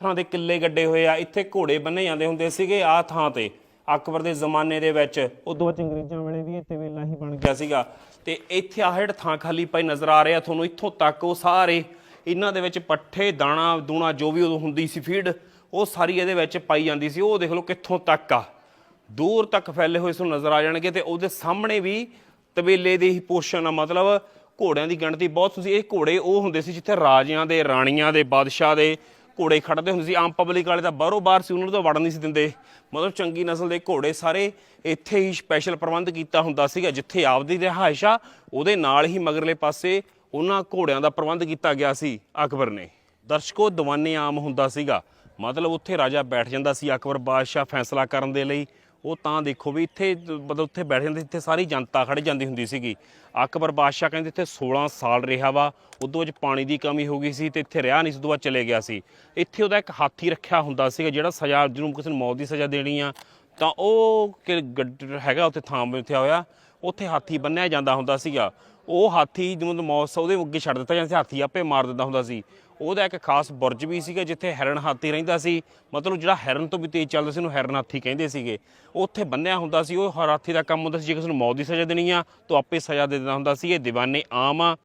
ਥਾਂ ਦੇ ਕਿੱਲੇ ਗੱਡੇ ਹੋਏ ਆ ਇੱਥੇ ਘੋੜੇ ਬੰਨੇ ਜਾਂਦੇ ਹੁੰਦੇ ਸੀਗੇ ਆ ਥਾਂ ਤੇ ਅਕਬਰ ਦੇ ਜ਼ਮਾਨੇ ਦੇ ਵਿੱਚ। ਉਦੋਂ ਬਾਅਦ ਅੰਗਰੇਜ਼ਾਂ ਵੇਲੇ ਵੀ ਇੱਥੇ ਵੇਲਾ ਹੀ ਬਣ ਗਿਆ ਸੀਗਾ। ਤੇ ਇੱਥੇ ਆਹ ਜਿਹੜਾ ਥਾਂ ਖਾਲੀ ਪਈ ਨਜ਼ਰ ਆ ਰਿਹਾ ਤੁਹਾਨੂੰ ਇੱਥੋਂ ਤੱਕ ਉਹ ਸਾਰੇ ਇਹਨਾਂ ਦੇ ਵਿੱਚ ਪੱਠੇ ਦਾਣਾ ਦੂਣਾ ਜੋ ਵੀ ਉਦੋਂ ਹੁੰਦੀ ਸੀ ਫੀਡ ਉਹ ਸਾਰੀ ਇਹਦੇ ਵਿੱਚ ਪਾਈ ਜਾਂਦੀ ਸੀ। ਉਹ ਦੇਖ ਲਓ ਕਿੱਥੋਂ ਤੱਕ ਆ। ਦੂਰ ਤੱਕ ਫੈਲੇ ਹੋਏ ਤੁਹਾਨੂੰ ਨਜ਼ਰ ਆ ਜਾਣਗੇ ਤੇ ਉਹਦੇ ਸਾਹਮਣੇ ਵੀ ਤਬੇਲੇ ਦੇ ਹੀ ਪੋਸ਼ਣ ਆ। ਮਤਲਬ ਘੋੜਿਆਂ ਦੀ ਗਿਣਤੀ ਬਹੁਤ ਸੀ। ਇਹ ਘੋੜੇ ਉਹ ਹੁੰਦੇ ਸੀ ਜਿੱਥੇ ਰਾਜਿਆਂ ਦੇ ਰਾਣੀਆਂ ਦੇ ਬਾਦਸ਼ਾਹ ਦੇ ਘੋੜੇ ਖੜਦੇ ਹੁੰਦੇ ਸੀ, ਆਮ ਪਬਲਿਕ ਵਾਲੇ ਤਾਂ ਬਾਹਰੋਂ ਬਾਹਰ ਸੀ, ਉਹਨਾਂ ਨੂੰ ਤਾਂ ਵੜਨ ਨਹੀਂ ਸੀ ਦਿੰਦੇ। ਮਤਲਬ ਚੰਗੀ ਨਸਲ ਦੇ ਘੋੜੇ ਸਾਰੇ ਇੱਥੇ ਹੀ ਸਪੈਸ਼ਲ ਪ੍ਰਬੰਧ ਕੀਤਾ ਹੁੰਦਾ ਸੀਗਾ, ਜਿੱਥੇ ਆਪਦੀ ਰਿਹਾਇਸ਼ ਆ, ਉਹਦੇ ਨਾਲ ਹੀ ਮਗਰਲੇ ਪਾਸੇ ਉਹਨਾਂ ਘੋੜਿਆਂ ਦਾ ਪ੍ਰਬੰਧ ਕੀਤਾ ਗਿਆ ਸੀ, ਅਕਬਰ ਨੇ। ਦਰਸ਼ਕੋ, ਦੀਵਾਨੇ ਆਮ ਹੁੰਦਾ ਸੀਗਾ। ਮਤਲਬ ਉੱਥੇ ਰਾਜਾ ਬੈਠ ਜਾਂਦਾ ਸੀ, ਅਕਬਰ ਬਾਦਸ਼ਾਹ ਫੈਸਲਾ ਕਰਨ ਦੇ ਲਈ। ਉਹ ਤਾਂ ਦੇਖੋ ਵੀ ਇੱਥੇ ਮਤਲਬ ਉੱਥੇ ਬੈਠ ਜਾਂਦੇ, ਇੱਥੇ ਸਾਰੀ ਜਨਤਾ ਖੜ ਜਾਂਦੀ ਹੁੰਦੀ ਸੀਗੀ। ਅਕਬਰ ਬਾਦਸ਼ਾਹ ਕਹਿੰਦੇ ਇੱਥੇ 16 ਸਾਲ ਰਿਹਾ ਵਾ, ਉਦੋਂ ਵਿੱਚ ਪਾਣੀ ਦੀ ਕਮੀ ਹੋ ਗਈ ਸੀ ਤੇ ਇੱਥੇ ਰਿਹਾ ਨਹੀਂ ਸੀ, ਉਦੋਂ ਚਲੇ ਗਿਆ ਸੀ। ਇੱਥੇ ਉਹਦਾ ਇੱਕ ਹਾਥੀ ਰੱਖਿਆ ਹੁੰਦਾ ਸੀਗਾ, ਜਿਹੜਾ ਸਜ਼ਾ, ਜਿਹਨੂੰ ਕਿਸੇ ਨੂੰ ਮੌਤ ਦੀ ਸਜ਼ਾ ਦੇਣੀ ਆ, ਤਾਂ ਉਹ ਕਿ ਗੱਡ- ਹੈਗਾ ਉੱਥੇ ਥਾਂ, ਉੱਥੇ ਹੋਇਆ ਉੱਥੇ ਹਾਥੀ ਬੰਨਿਆ ਜਾਂਦਾ ਹੁੰਦਾ ਸੀਗਾ। ਉਹ ਹਾਥੀ ਜਦੋਂ ਮੌਤ ਉਹਦੇ ਅੱਗੇ ਛੱਡ ਦਿੱਤਾ ਜਾਂਦਾ ਸੀ, ਹਾਥੀ ਆਪੇ ਮਾਰ ਦਿੰਦਾ ਹੁੰਦਾ ਸੀ। ਉਹਦਾ ਇੱਕ ਖਾਸ ਬੁਰਜ ਵੀ ਸੀਗਾ ਜਿੱਥੇ ਹੈਰਨ ਹਾਥੀ ਰਹਿੰਦਾ ਸੀ। ਮਤਲਬ ਜਿਹੜਾ ਹੈਰਨ ਤੋਂ ਵੀ ਤੇਜ਼ ਚੱਲਦਾ ਸੀ ਉਹਨੂੰ ਹੈਰਨ ਹਾਥੀ ਕਹਿੰਦੇ ਸੀਗੇ। ਉੱਥੇ ਬੰਨਿਆ ਹੁੰਦਾ ਸੀ, ਉਹ ਹਰ ਹਾਥੀ ਦਾ ਕੰਮ ਹੁੰਦਾ ਸੀ, ਜੇ ਕਿਸੇ ਨੂੰ ਮੌਤ ਦੀ ਸਜ਼ਾ ਦੇਣੀ ਆ, ਤਾਂ ਆਪੇ ਸਜ਼ਾ ਦੇ ਦਿੰਦਾ ਹੁੰਦਾ ਸੀ, ਇਹ ਦੀਵਾਨੇ ਆਮ ਆ।